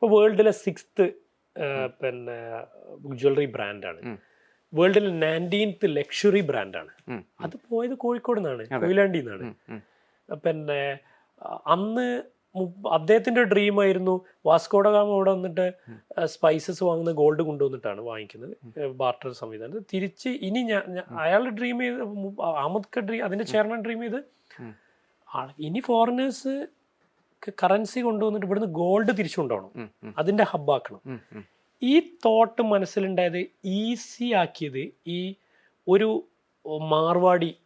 ഇപ്പോൾ വേൾഡിലെ സിക്സ്ത് പിന്നെ ജ്വല്ലറി ബ്രാൻഡാണ്. വേൾഡിലെ നയന്റീൻത്ത് ലക്ഷറി ബ്രാൻഡാണ്. അത് പോയത് കോഴിക്കോട് നിന്നാണ് കൊയിലാണ്ടിയിൽ നിന്നാണ്. പിന്നെ അന്ന് അദ്ദേഹത്തിന്റെ ഡ്രീം ആയിരുന്നു വാസ്കോഡഗാമ അവിടെ വന്നിട്ട് സ്പൈസസ് വാങ്ങുന്ന ഗോൾഡ് കൊണ്ടുവന്നിട്ടാണ് വാങ്ങിക്കുന്നത് ബാർട്ടർ സംവിധാനം. തിരിച്ച് ഇനി ഞാൻ അയാളുടെ ഡ്രീം ചെയ്ത് അഹമ്മദ് ഡ്രീം അതിന്റെ ചെയർമാൻ ഡ്രീം ചെയ്ത് ഇനി ഫോറിനേഴ്സ് കറൻസി കൊണ്ടുവന്നിട്ട് ഇവിടുന്ന് ഗോൾഡ് തിരിച്ചു കൊണ്ടുപോകണം. അതിന്റെ ഹബ്ബാക്കണം. ഈ തോട്ട് മനസ്സിലുണ്ടായത് ഈസി ആക്കിയത് ഈ ഒരു മാർവാടി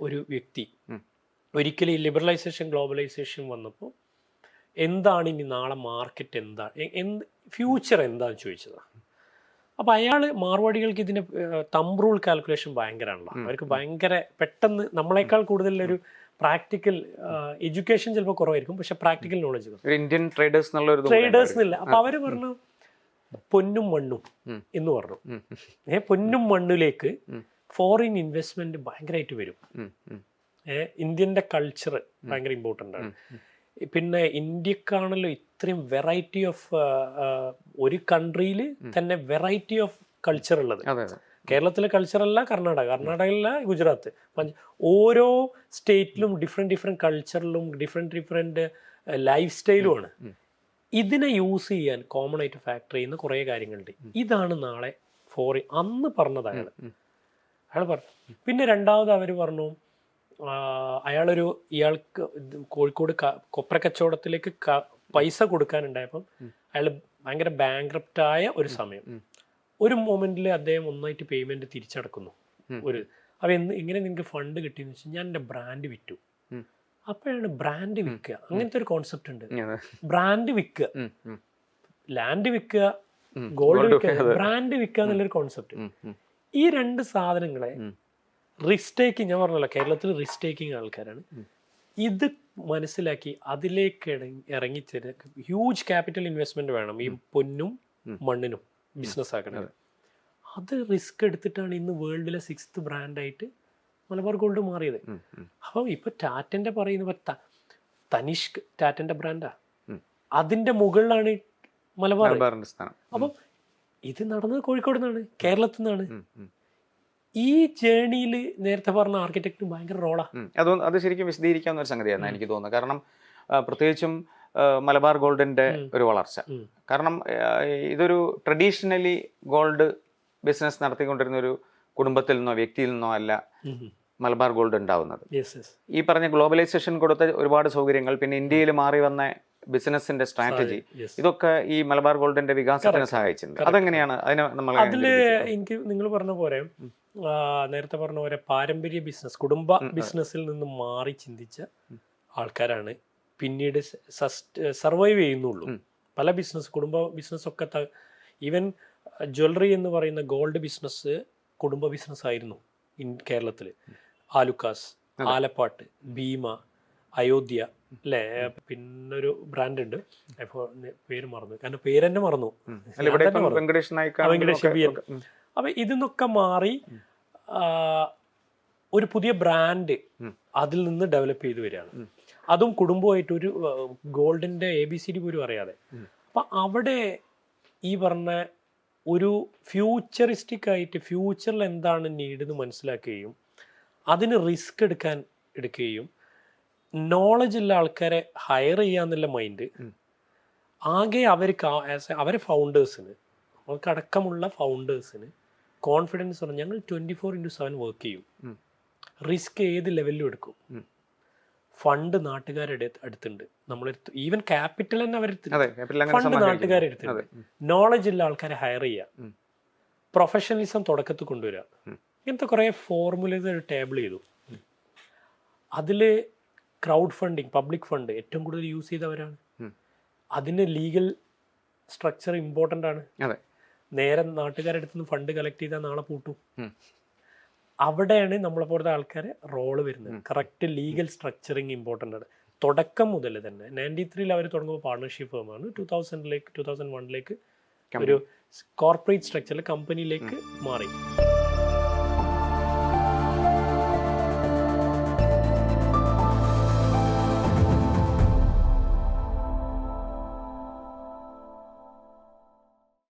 ഒരു വ്യക്തി. ഒരിക്കലും ഈ ലിബറലൈസേഷൻ ഗ്ലോബലൈസേഷൻ വന്നപ്പോൾ എന്താണ് ഇനി നാളെ മാർക്കറ്റ് എന്താ എന്ത് ഫ്യൂച്ചർ എന്താന്ന് ചോദിച്ചതാണ് അപ്പം അയാൾ മാർവാടികൾക്ക് ഇതിന് തമ്പ് റൂൾ കാൽക്കുലേഷൻ ഭയങ്കരമാണല്ലോ. അവർക്ക് ഭയങ്കര പെട്ടെന്ന് നമ്മളെക്കാൾ കൂടുതലൊരു പ്രാക്ടിക്കൽ എഡ്യൂക്കേഷൻ ചിലപ്പോൾ കുറവായിരിക്കും പക്ഷെ practical knowledge Indian traders traders എന്നില്ല. അപ്പൊ അവർ പറഞ്ഞു പൊന്നും മണ്ണും എന്ന് പറഞ്ഞു. ഏ പൊന്നും മണ്ണിലേക്ക് ഫോറിൻ ഇൻവെസ്റ്റ്മെന്റ് ഭയങ്കരമായിട്ട് വരും. ഏ ഇന്ത്യന്റെ കൾച്ചർ ഭയങ്കര ഇമ്പോർട്ടന്റ് ആണ്. പിന്നെ ഇന്ത്യക്കാണല്ലോ ഇത്രയും വെറൈറ്റി ഓഫ് ഒരു കൺട്രിയിൽ തന്നെ വെറൈറ്റി ഓഫ് കൾച്ചർ ഉള്ളത്. കേരളത്തിലെ കൾച്ചറല്ല കർണാടക. കർണാടകയിലല്ല ഗുജറാത്ത്. ഓരോ സ്റ്റേറ്റിലും ഡിഫറെന്റ് ഡിഫറെന്റ് കൾച്ചറിലും ഡിഫറെന്റ് ഡിഫറെന്റ് ലൈഫ് സ്റ്റൈലുമാണ്. ഇതിനെ യൂസ് ചെയ്യാൻ കോമൺ ആയിട്ട് ഫാക്ടറി ചെയ്യുന്ന കുറേ കാര്യങ്ങളുണ്ട്. ഇതാണ് നാളെ ഫോറി. അന്ന് പറഞ്ഞത് അയാൾ അയാൾ പറഞ്ഞു. പിന്നെ രണ്ടാമത് അവർ പറഞ്ഞു അയാളൊരു ഇയാൾക്ക് കോഴിക്കോട് കൊപ്ര കച്ചവടത്തിലേക്ക് പൈസ കൊടുക്കാനുണ്ടായപ്പം അയാൾ ഭയങ്കര ബാങ്ക്രപ്റ്റായ ഒരു സമയം. ഒരു മൊമെന്റിൽ അദ്ദേഹം ഒന്നായിട്ട് പേയ്മെന്റ് തിരിച്ചടക്കുന്നു. ഒരു അപ്പൊ എങ്ങനെ ഇങ്ങനെ നിങ്ങൾക്ക് ഫണ്ട് കിട്ടിയെന്ന് വെച്ചാൽ ഞാൻ എന്റെ ബ്രാൻഡ് വിറ്റു. അപ്പോഴാണ് ബ്രാൻഡ് വിൽക്കുക. അങ്ങനത്തെ ഒരു കോൺസെപ്റ്റ് ഉണ്ട്. ബ്രാൻഡ് വിൽക്കുക. ലാൻഡ് വിൽക്കുക ഗോൾഡ് വിൽക്കുക ബ്രാൻഡ് വിൽക്കുക എന്നുള്ളൊരു കോൺസെപ്റ്റ്. ഈ രണ്ട് സാധനങ്ങളെ. റിസ്ക് ടേക്കിംഗ് ഞാൻ പറഞ്ഞല്ലോ കേരളത്തിൽ റിസ്ക് ടേക്കിംഗ് ആൾക്കാരാണ്. ഇത് മനസ്സിലാക്കി അതിലേക്ക് ഇറങ്ങിച്ചേര ഹ്യൂജ് ക്യാപിറ്റൽ ഇൻവെസ്റ്റ്മെന്റ് വേണം. ഈ പൊന്നും മണ്ണിനും. ബിസിനസ് ആക്കണത് അത് റിസ്ക് എടുത്തിട്ടാണ് ഇന്ന് വേൾഡിലെ സിക്സ്ത് ബ്രാൻഡായിട്ട് മലബാർ ഗോൾഡ് മാറിയത്. അപ്പം ഇപ്പൊ ടാറ്റന്റെ പറയുന്ന തനിഷ്ക് ടാറ്റന്റെ ബ്രാൻഡാ. അതിന്റെ മുകളിലാണ് മലബാർ. അപ്പം ഇത് നടന്നത് കോഴിക്കോട് നിന്നാണ് കേരളത്തിൽ നിന്നാണ്. ഈ ജേണിയിൽ നേരത്തെ പറഞ്ഞ ആർക്കിടെക്റ്റിന് ഭയങ്കര റോളാ. ഉം. അത് അത് ശരിക്കും വിശദീകരിക്കാവുന്ന ഒരു സംഗതിയാണ് എനിക്ക് തോന്നുന്നത്. കാരണം പ്രത്യേകിച്ചും മലബാർ ഗോൾഡിന്റെ ഒരു വളർച്ച. കാരണം ഇതൊരു ട്രഡീഷണലി ഗോൾഡ് ബിസിനസ് നടത്തിക്കൊണ്ടിരുന്ന ഒരു കുടുംബത്തിൽ നിന്നോ വ്യക്തിയിൽ നിന്നോ അല്ല മലബാർ ഗോൾഡ് ഉണ്ടാവുന്നത്. ഈ പറഞ്ഞ ഗ്ലോബലൈസേഷൻ കൊടുത്ത ഒരുപാട് സൗകര്യങ്ങൾ പിന്നെ ഇന്ത്യയിൽ മാറി വന്ന ബിസിനസിന്റെ സ്ട്രാറ്റജി ഇതൊക്കെ ഈ മലബാർ ഗോൾഡിന്റെ വികാസത്തിന് സഹായിച്ചിട്ടുണ്ട്. അതെങ്ങനെയാണ് അതിനെ നമ്മൾ അതിൽ എനിക്ക് നിങ്ങൾ പറഞ്ഞ പോലെ നേരത്തെ പറഞ്ഞ പോലെ പാരമ്പര്യ ബിസിനസ് കുടുംബ ബിസിനസ്സിൽ നിന്ന് മാറി ചിന്തിച്ച ആൾക്കാരാണ് പിന്നീട് സർവൈവ് ചെയ്യുന്നുള്ളൂ. പല ബിസിനസ് കുടുംബ ബിസിനസ് ഒക്കെ ഈവൻ ജ്വല്ലറി എന്ന് പറയുന്ന ഗോൾഡ് ബിസിനസ് കുടുംബ ബിസിനസ് ആയിരുന്നു ഇൻ കേരളത്തിൽ ആലുക്കാസ് ആലപ്പാട്ട് ഭീമ അയോധ്യ അല്ലേ പിന്നൊരു ബ്രാൻഡ് ഉണ്ട് പേര് മറന്നു. കാരണം പേര് തന്നെ മറന്നു. വെങ്കടേഷ് ബിയൻ. അപ്പൊ ഇതിന്നൊക്കെ മാറി ഒരു പുതിയ ബ്രാൻഡ്. അതിൽ നിന്ന് ഡെവലപ്പ് ചെയ്തു വരികയാണ്. അതും കുടുംബമായിട്ട് ഒരു ഗോൾഡിന്റെ എ ബി സി ഡി പോലും അറിയാതെ. അപ്പൊ അവിടെ ഈ പറഞ്ഞ ഒരു ഫ്യൂച്ചറിസ്റ്റിക് ആയിട്ട് ഫ്യൂച്ചറിൽ എന്താണ് നീഡ് എന്ന് മനസ്സിലാക്കുകയും അതിന് റിസ്ക് എടുക്കാൻ എടുക്കുകയും നോളജ് ഉള്ള ആൾക്കാരെ ഹയർ ചെയ്യാന്നുള്ള മൈൻഡ് ആകെ അവർക്ക് ആ- as a- അവരെ ഫൗണ്ടേഴ്സിന് അടക്കമുള്ള ഫൗണ്ടേഴ്സിന് കോൺഫിഡൻസ് പറഞ്ഞു ഞങ്ങൾ twenty four into seven work ചെയ്യും. റിസ്ക് ഏത് ലെവലിലും എടുക്കും. ഫണ്ട് നാട്ടുകാരുടെ അടുത്തുണ്ട് നമ്മൾ ഈവൻ ക്യാപിറ്റൽ തന്നെ അവർ ഫണ്ട്. നാട്ടുകാരെ. ഉം. നോളജ് ഉള്ള ആൾക്കാരെ ഹയർ ചെയ്യുക പ്രൊഫഷണലിസം തുടക്കത്തിൽ കൊണ്ടുവരിക. ഇങ്ങനത്തെ കുറേ ഫോർമുലേസ് ഒരു ടേബിൾ ചെയ്തു അതിൽ ക്രൗഡ് ഫണ്ടിങ് പബ്ലിക് ഫണ്ട് ഏറ്റവും കൂടുതൽ യൂസ് ചെയ്തവരാണ്. അതിന് ലീഗൽ സ്ട്രക്ചർ ഇമ്പോർട്ടന്റ് ആണ് നേരെ നാട്ടുകാരുടെ അടുത്ത് നിന്ന് ഫണ്ട് കളക്ട് ചെയ്താൽ നാളെ പൂട്ടും. അവിടെയാണ് നമ്മളെ പോലത്തെ ആൾക്കാരെ റോൾ വരുന്നത്. കറക്റ്റ് ലീഗൽ സ്ട്രക്ചറിങ് ഇമ്പോർട്ടന്റ് ആണ്. തുടക്കം മുതൽ തന്നെ നയന്റി ത്രീയിൽ അവർ തുടങ്ങുമ്പോൾ പാർട്ണർഷിപ്പ് ഫേമാണ് ടൂ തൗസൻഡിലേക്ക് ടൂ തൗസൻഡ് വണ്ണിലേക്ക് ഒരു കോർപ്പറേറ്റ് സ്ട്രക്ചറിൽ കമ്പനിയിലേക്ക് മാറി.